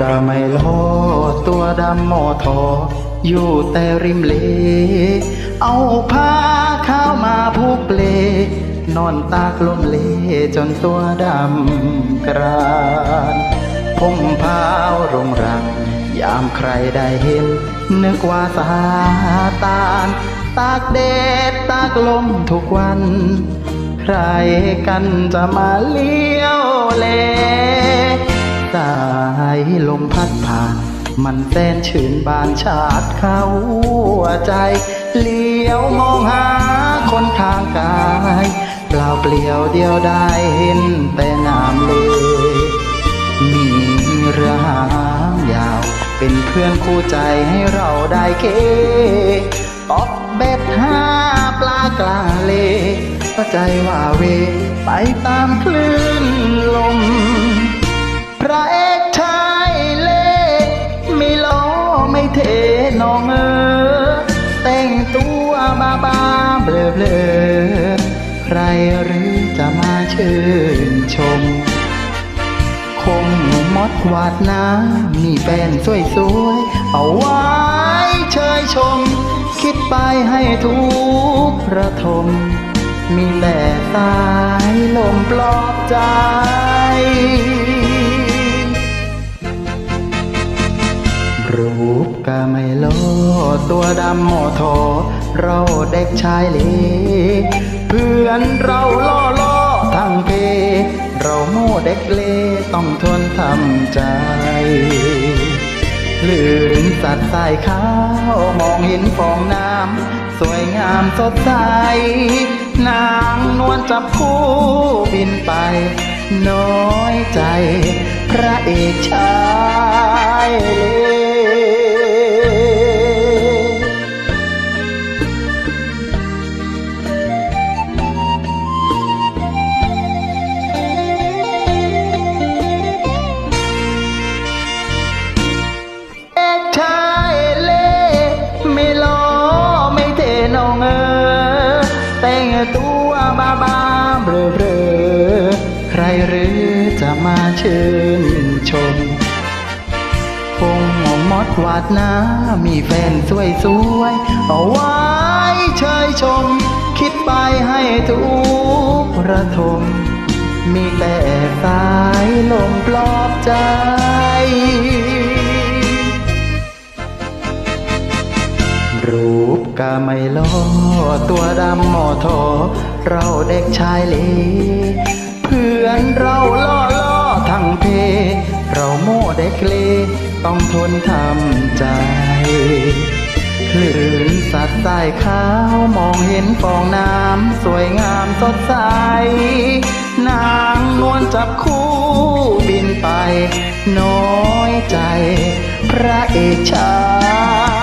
ก็ไม่โลดตัวดำหมอทอ อยู่แต่ริมเล เอาผ้าข้าวมาผูกเปล นอนตากลมเลจนตัวดำกรานผมพาวรงรัง ยามใครได้เห็น นึกว่าสาตานตากแดดตากลมทุกวัน ใครกันจะมาเลี้ยวแล สายลมพัดผ่าน มันแสนชื่นบานชาดเข้าหัวใจ เลี้ยวมองหาคนทางกายเปล่าเปลี่ยวเดียวได้เห็นแต่น้ำเลย มีเรือหางยาว เป็นเพื่อนคู่ใจให้เราได้เคตอบเบ็ดหาปลากลางเลก็ใจว่าเว ไปตามคลื่นลม ใครหรือจะมาชื่นชม คงมดวาดนามีแฟนสวยสวยๆเอาไว้เชยชม คิดไปให้ทุกประทม มีแต่สายลมปลอบใจ รูปก็ไม่โลตัวดำหมอทอเราเด็กชายเหลเพื่อนเราล่อล่อทั้งเพ เราโม่เด็กเลต้องทนทำใจลื่นสัดสายขาว มองเห็นฟองน้ำ สวยงามสดใส นางนวลจับคู่บินไป น้อยใจ พระเอกชายเล ชื่นชมคงหมอดวาดน้ามีแฟนสวยสวยๆเอาไว้เชยชม คิดไปให้ทุกระทม มีแต่สายลมปลอบใจรูปก็ไม่ล้อตัวดำหมอทอ เราเด็กชายเลเพื่อนเรา ต้องทนทำใจคลื่นสัตว์ใต้ขาวมองเห็นฟองน้ำ สวยงามสดใส นางนวลจับคู่บินไป น้อยใจ พระเอกชาย